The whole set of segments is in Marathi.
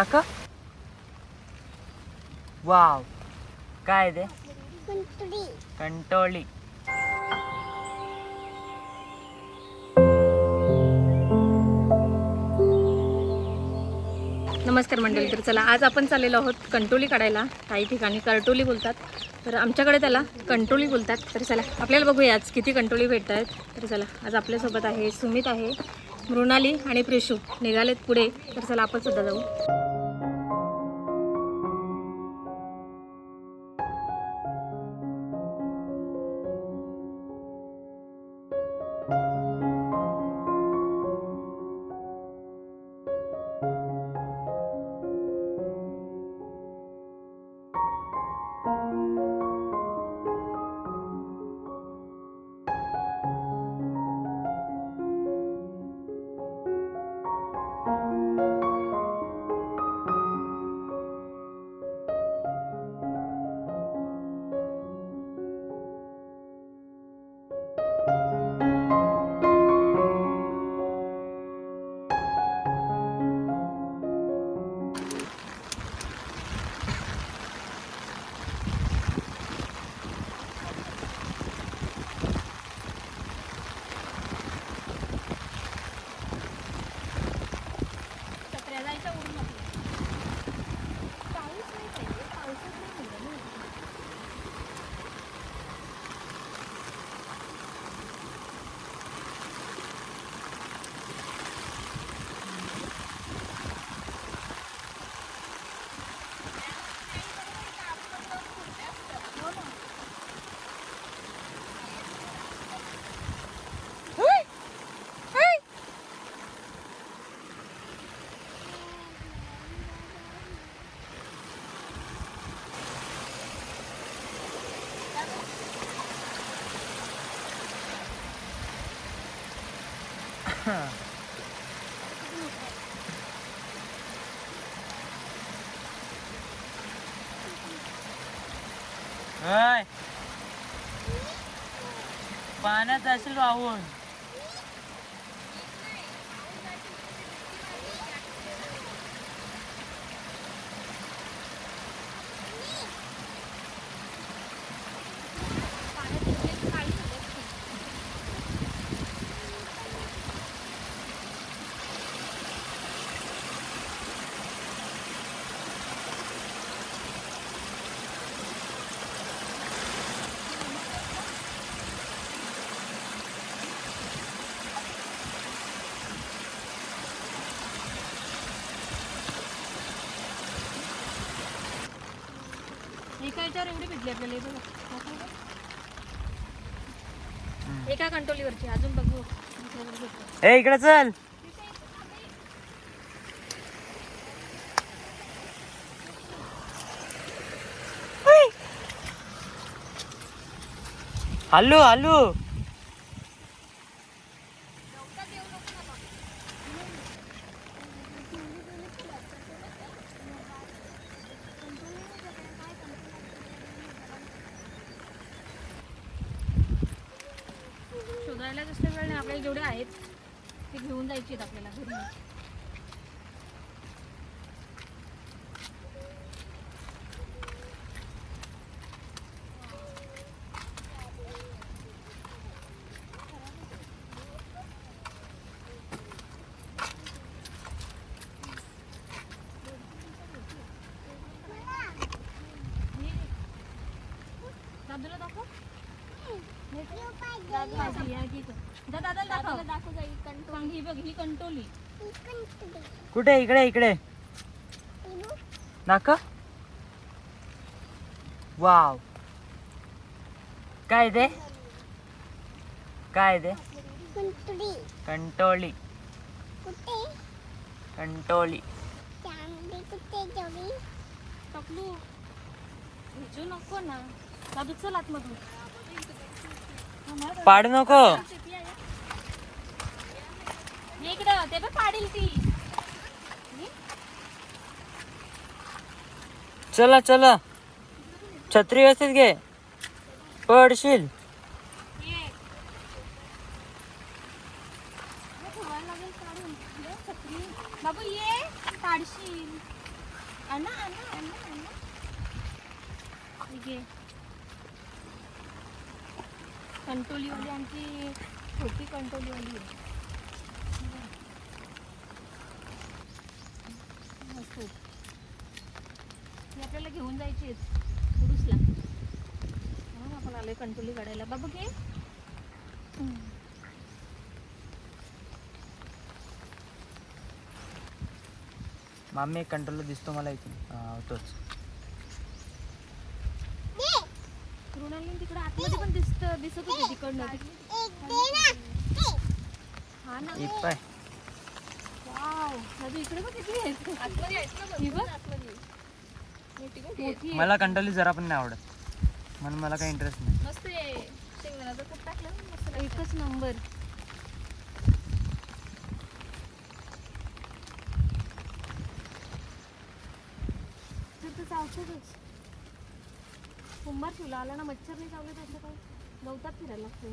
दाखव वाव. काय ते? कंटोळी नमस्कार मंडळी तर चला आज आपण चाललेलो आहोत कंटोली काढायला. काही ठिकाणी करटोली बोलतात. तर आमच्याकडे त्याला कंटोली बोलतात. तर चला आपल्याला बघूया आज किती कंटोली भेटत आहेत तर चला आज आपल्यासोबत आहे सुमित आहे मृणाली आणि प्रिशू. निघालेत पुढे. तर चला आपण सुद्धा जाऊ. पाण्यात असेल वाहून एका याच्यावर एवढी भेटली आपल्याला हे बघा. एका कंटोलीवरची अजून बघू आपल्याला भेटतं. ए इकडे चल हल्लू हल्लू शोधायला जास्त वेळ नाही आपल्याला जेवढे आहेत ते घेऊन जायचे आहेत आपल्याला घरी दादूला दाखव कुठे? इकडे इकडे. दाखव. वाव. काय ते? काय ते? कंटोळी कंटोळी नको ना. दादू चल आतमधून. पाडू नको. ये इकडं ते बघ पाडील ती. चला चला. छत्री व्यवस्थित घे. पडशील. बाबू ये. काढशील आणा आणा आणा आणा ठीक आहे कंटोलीवाली आमची छोटी कंटोलीवाली आहे. मस्त आहे. ती आपल्याला घेऊन जायची आहेत पुरुषला. म्हणून आपण आलोय कंटोली काढायला. बाबा घे. मामी एक कंट्रोल दिसतो मला इथून तोच. तिकडे आतमध्ये पण दिसत दिसत होती तिकडनं. एक दे ना दे. हा ना. एक पाय. वाव. दादू इकडे बघ किती आहेत? ही बघ. मोठी आहे. मला कंट्रोली जरा पण नाही आवडत. म्हणून मला काही इंटरेस्ट नाही. मस्त आहे. शेंगदाण्याचं कूट टाकलं ना मस्त एकच नंबर. तर चावतच सोमवार ठेवला आला ना मच्छर नाही चावले त्याचं काय? गवतात फिरायला लागते.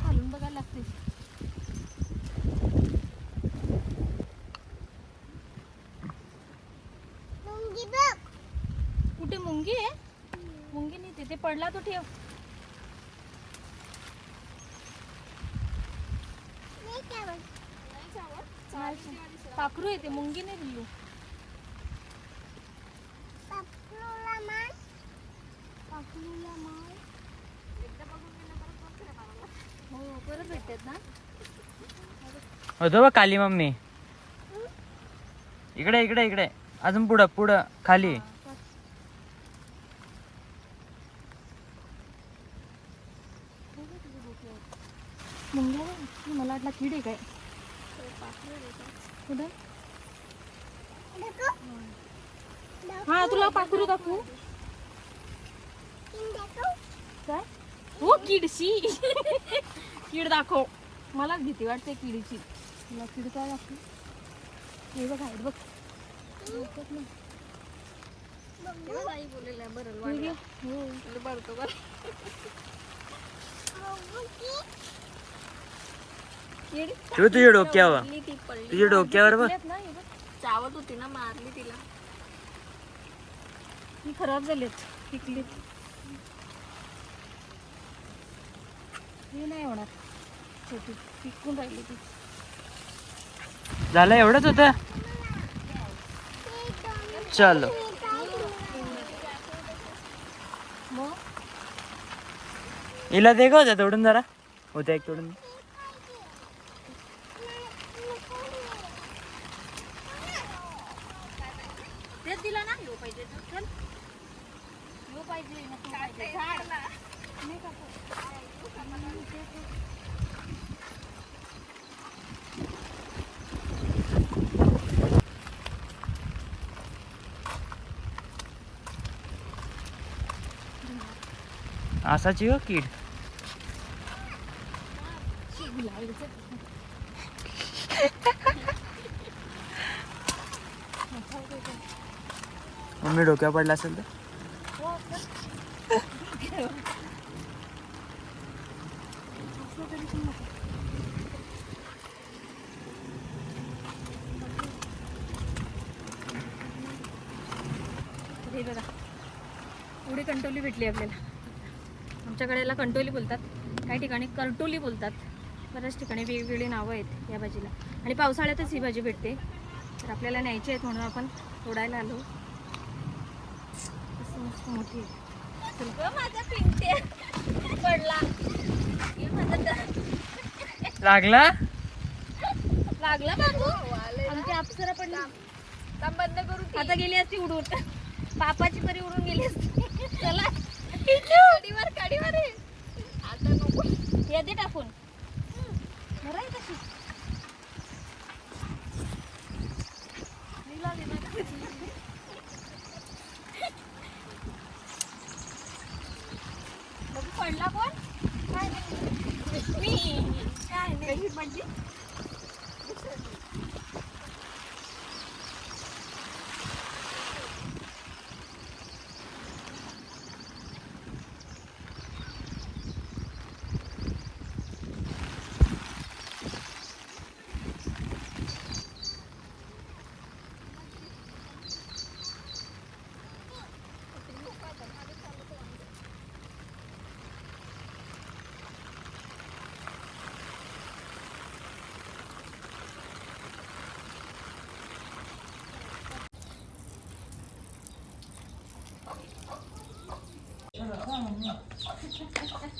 घालून बघायला लागते. कुठे मुंगी आहे? मुंगी नाही तिथे पडला तो ठेव. पाखरू येते मुंगी नाही दिलू. हो, परत भेटतात ना? होतो बघ खाली मम्मी. इकडे इकडे इकडे. अजून पुढं पुढं खाली. मुंग्या मला वाटला किडे काय कुठं हा तुला पाखरू दाखवू? काय हो किडशी. किड दाखव. मला भीती वाटते किडीची. तुला किड काय दाखवू हे बघ आहेत बघ. हे. तुझ्या डोक्यावर. तुझ्या डोक्यावर बघ. चावत होती ना मारली तिला. खराब झालेत पिकलीत. हे नाही होणार. छोटी पिकून राहिली ती. झालं एवढंच होतं? चलो. हिला दे का होत्या तोडून जरा. होत्या एक तोडून तेच दिला ना यो पाहिजे तर चल यो पाहिजे ना तू पाहिजे झाड नाही कापू. असाची हो कीड. मम्मी डोक्यावर पडला असेल तर? हे बघा. कंटोली भेटली आपल्याला. आमच्याकडे याला कंटोली बोलतात. काही ठिकाणी करटोली बोलतात. बऱ्याच ठिकाणी वेगवेगळी नावं आहेत या भाजीला. आणि पावसाळ्यातच ही भाजी भेटते. तर आपल्याला न्यायची आहेत म्हणून आपण तोडायला आलो. मस्त मोठी आहे. पडला. हे लागला? लागला बाबू. आमची अप्सरा पडली. काम बंद करू ती. आता गेली असती उडून. पापाची परी उडून गेली असती. चला. काडीवर काडीवर आहे. आता नको. हे दे टाकून. बरं आहे तशी. बघू पडला कोण? काय नाही. मी. काय नाही. कशी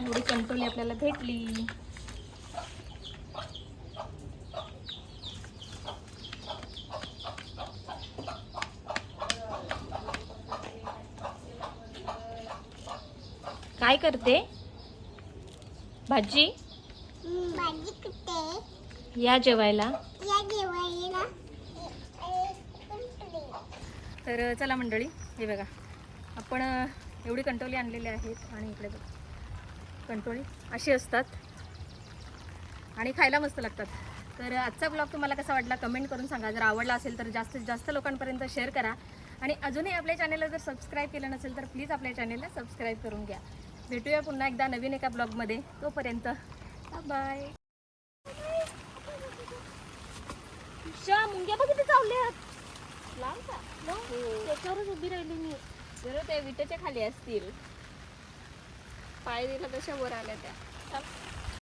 एवढी कंट्रोली आपल्याला भेटली काय करते भाजी भाजी या जेवायला या जेवायला तर चला मंडळी हे बघा आपण एवढी कंटोली आणलेली आहेत आणि इकडे कंटोळी अशी असतात. आणि खायला मस्त लागतात. तर आजचा ब्लॉग तुम्हाला कसा वाटला कमेंट करून सांगा. जर आवडला असेल तर जास्तीत जास्त लोकांपर्यंत शेअर करा. आणि अजूनही आपल्या चॅनलला जर सबस्क्राईब केलं नसेल तर प्लीज आपल्या चॅनलला सबस्क्राईब करून घ्या. भेटूया पुन्हा एकदा नवीन एका ब्लॉगमध्ये तोपर्यंत बाय मुंग्या बघ किती चावल्यात. लांब का त्याच्यावरच उभी राहिली मी. जर ते विटाच्या खाली असतील. पाय दिला तशा वर आल्या त्या.